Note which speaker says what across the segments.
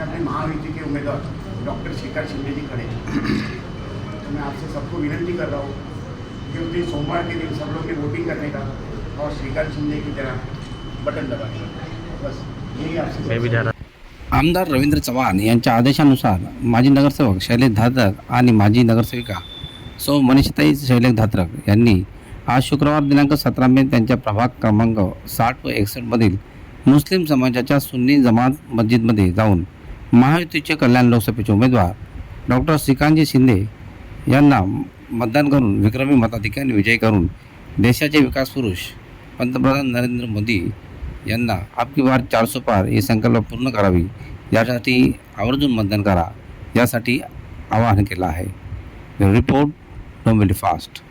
Speaker 1: में अपने महायुति के उम्मीदवार डॉक्टर श्रीकांत शिंदे जी खड़े। तो मैं आपसे सबको विनंती कर रहा हूँ कि उस दिन सोमवार के दिन सब लोग ने वोटिंग करने का और श्रीकांत शिंदे की तरह बटन दबाने का बस यही आपसे
Speaker 2: मैं भी जा रहा
Speaker 3: आमदार रवींद्र चव्हाण यांच्या आदेशानुसार माजी नगरसेवक शैलेश धात्रक आणि माजी नगरसेविका सौ मनीषताई शैलेश धात्रक यांनी आज शुक्रवार दिनांक सतरा मे त्यांच्या प्रभाग क्रमांक साठ व एकसष्टमधील मुस्लिम समाजाच्या सुन्नी जमात मस्जिदमध्ये जाऊन महायुतीचे कल्याण लोकसभेचे उमेदवार डॉक्टर श्रीकांतजी शिंदे यांना मतदान करून विक्रमी मताधिकारी विजय करून देशाचे विकास पुरुष पंतप्रधान नरेंद्र मोदी यांना आपकी वार चारसो पार ही संकल्प पूर्ण करावी यासाठी आवर्जून मतदान करा यासाठी आवाहन केलं आहे. Report Dombivli fast.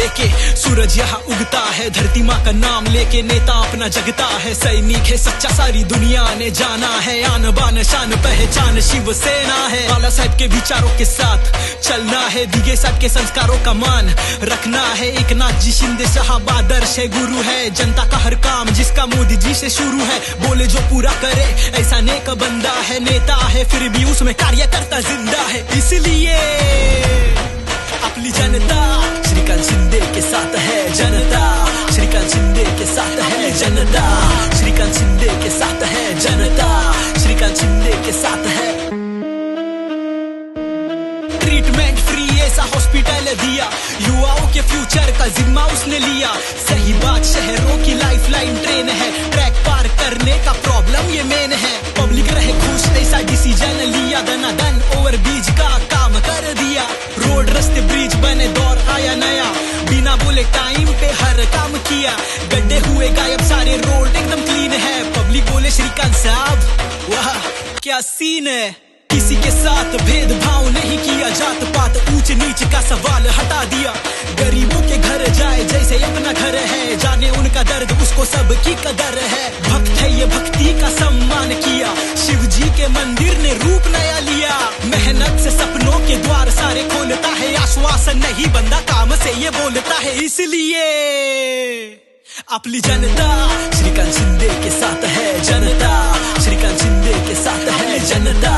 Speaker 4: लेके सूरज यहाँ उगता है, धरती माँ का नाम लेके नेता अपना जगता है। सैनिक है सच्चा, सारी दुनिया ने जाना है। आन बान, शान पहचान शिव सेना है। बाला साहब के विचारों के साथ चलना है, दिगे साहब के संस्कारों का मान रखना है। एक नाथ जी शिंदे साहब आदर्श है, गुरु है। जनता का हर काम जिसका मोदी जी से शुरू है। बोले जो पूरा करे, ऐसा नेक बंदा है। नेता है, फिर भी उसमें कार्यकर्ता ज़िंदा है। इसलिए अपनी जनता जनता, श्रीकांत शिंदे के साथ है जनता, श्रीकांत शिंदे के साथ है। ट्रीटमेंट फ्री ऐसा हॉस्पिटल दिया। युवाओं के फ्यूचर का जिम्मा उसने लिया। सही बात, शहरों की लाइफ लाइन ट्रेन है। ट्रैक पार करने का प्रॉब्लम ये मेन है। पब्लिक रहे खुश, ऐसा डिसीज़न लिया। दना दन ओवर बीज का काम कर दिया। रोड रस्ते ब्रिज बने, दौर आया नया। बिना बोले टाइम पे हर काम किया गड्ढे हुए गायब, सारे रोड एकदम क्लीन है। पब्लिक बोले, श्रीकांत साहब, वाह, क्या सीन है? किसी के साथ भेदभाव नहीं किया। जात पात ऊंच नीच का सवाल हटा दिया। गरीबों के घर जाए, जैसे अपना घर है। जाने उनका दर्द, उसको सबकी कदर है। भक्त है ये भक्ति का सम्मान किया। शिव जी के मंदिर ने रूप नया लिया। मेहनत से सपनों के द्वार सारे खोलता आश्वासन नहीं बंदा काम से ये बोलता है इसलिए। अपनी जनता श्रीकांत शिंदे के साथ है जनता। श्रीकांत शिंदे के साथ है जनता।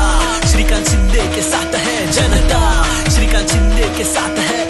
Speaker 4: श्रीकांत शिंदे के साथ है जनता। श्रीकांत शिंदे के साथ है